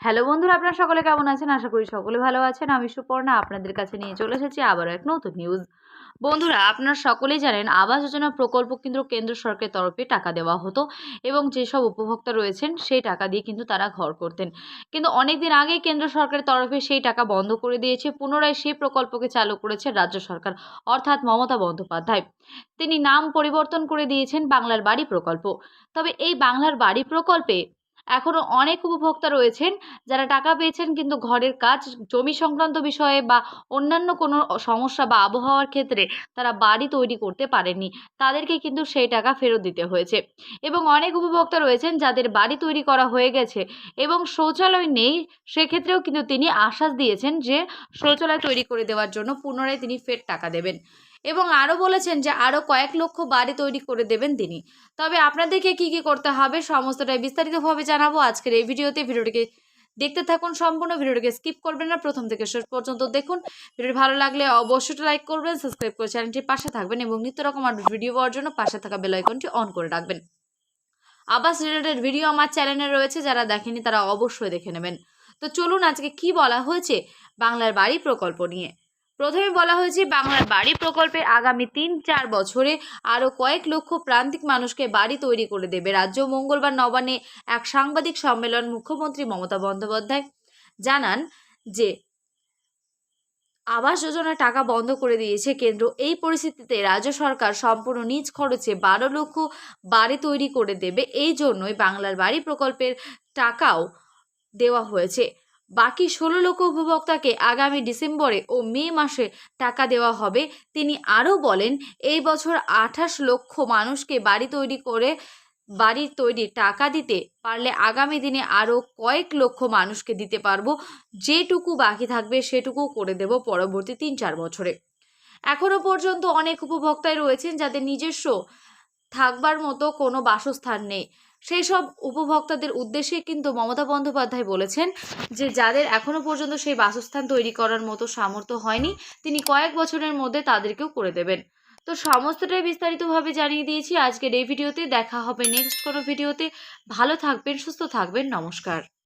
Hello বন্ধুরা, আপনারা সকলে কেমন আছেন? আশা করি সকলে ভালো আছেন। আমি সুপর্ণা, আপনাদের কাছে নিয়ে চলে এসেছি আবারও এক নতুন নিউজ বন্ধুরা, আপনারা সকলেই জানেন, আবাস যোজনা প্রকল্প কিন্তু কেন্দ্র সরকারের তরফে টাকা দেওয়া হতো এবং যেসব উপভোক্তা রয়েছেন, সেই টাকা দিয়ে কিন্তু তারা ঘর করতেন। কিন্তু অনেক দিন আগেই কেন্দ্র সরকারের তরফে সেই টাকা বন্ধ করে দিয়েছে। পুনরায় সেই প্রকল্পকে চালু করেছে রাজ্য সরকার, অর্থাৎ মমতা বন্দ্যোপাধ্যায়। তিনি নাম পরিবর্তন করে দিয়েছেন বাংলার বাড়ি প্রকল্প। তবে এই বাংলার বাড়ি প্রকল্পে এখনও অনেক উপভোক্তা রয়েছেন যারা টাকা পেয়েছেন কিন্তু ঘরের কাজ, জমি সংক্রান্ত বিষয়ে বা অন্যান্য কোনো সমস্যা বা আবহাওয়ার ক্ষেত্রে তারা বাড়ি তৈরি করতে পারেননি। তাদেরকে কিন্তু সেই টাকা ফেরত দিতে হয়েছে। এবং অনেক উপভোক্তা রয়েছেন যাদের বাড়ি তৈরি করা হয়ে গেছে এবং শৌচালয় নেই, সেক্ষেত্রেও কিন্তু তিনি আশ্বাস দিয়েছেন যে শৌচালয় তৈরি করে দেওয়ার জন্য পুনরায় তিনি ফের টাকা দেবেন। এবং আরও বলেছেন যে আরও কয়েক লক্ষ বাড়ি তৈরি করে দেবেন তিনি। তবে আপনাদেরকে কি কি করতে হবে সমস্তটাই বিস্তারিতভাবে জানাব আজকের এই ভিডিওতে। ভিডিওটিকে দেখতে থাকুন, সম্পূর্ণ ভিডিওটিকে স্কিপ করবেন না। প্রথম থেকে শেষ পর্যন্ত দেখুন। ভিডিওটি ভালো লাগলে অবশ্যই লাইক করবেন, সাবস্ক্রাইব করে চ্যানেলটির পাশে থাকবেন এবং নিত্য রকম আপডেট ভিডিও পাওয়ার জন্য পাশে থাকা বেল আইকনটি অন করে রাখবেন। আবাস রিলেটেড ভিডিও আমার চ্যানেলে রয়েছে, যারা দেখেনি তারা অবশ্যই দেখে নেবেন। তো চলুন আজকে কি বলা হয়েছে বাংলার বাড়ি প্রকল্প নিয়ে। প্রথমে বলা হয়েছে, বাংলার বাড়ি প্রকল্পের আগামী তিন, চার বছরে আরও কয়েক লক্ষ প্রান্তিক মানুষকে বাড়ি তৈরি করে দেবে রাজ্য মঙ্গলবার নবান্নে এক সাংবাদিক সম্মেলন মুখ্যমন্ত্রী মমতা বন্দ্যোপাধ্যায় জানান যে, আবাস যোজনা টাকা বন্ধ করে দিয়েছে কেন্দ্র। এই পরিস্থিতিতে রাজ্য সরকার সম্পূর্ণ নিজ খরচে বারো লক্ষ বাড়ি তৈরি করে দেবে। এই জন্যই বাংলার বাড়ি প্রকল্পের টাকাও দেওয়া হয়েছে। বাকি ষোলো লক্ষ উপভোক্তাকে আগামী ডিসেম্বরে ও মে মাসে টাকা দেওয়া হবে। তিনি আরও বলেন, এই বছর আঠাশ লক্ষ মানুষকে বাড়ি তৈরি করে বাড়ি তৈরি টাকা দিতে পারলে আগামী দিনে আরও কয়েক লক্ষ মানুষকে দিতে পারব। যেটুকু বাকি থাকবে সেটুকু করে দেব পরবর্তী তিন চার বছরে। এখনও পর্যন্ত অনেক উপভোক্তাই রয়েছেন যাদের নিজস্ব থাকবার মতো কোনো বাসস্থান নেই। সেই সব উপভোক্তাদের উদ্দেশ্যে কিন্তু মমতা বন্দ্যোপাধ্যায় বলেছেন যে যাদের এখনও পর্যন্ত সেই বাসস্থান তৈরি করার মতো সামর্থ্য হয়নি, তিনি কয়েক বছরের মধ্যে তাদেরকেও করে দেবেন। তো সমস্তটাই বিস্তারিতভাবে জানিয়ে দিয়েছি আজকের এই ভিডিওতে। দেখা হবে নেক্সট কোনো ভিডিওতে। ভালো থাকবেন, সুস্থ থাকবেন। নমস্কার।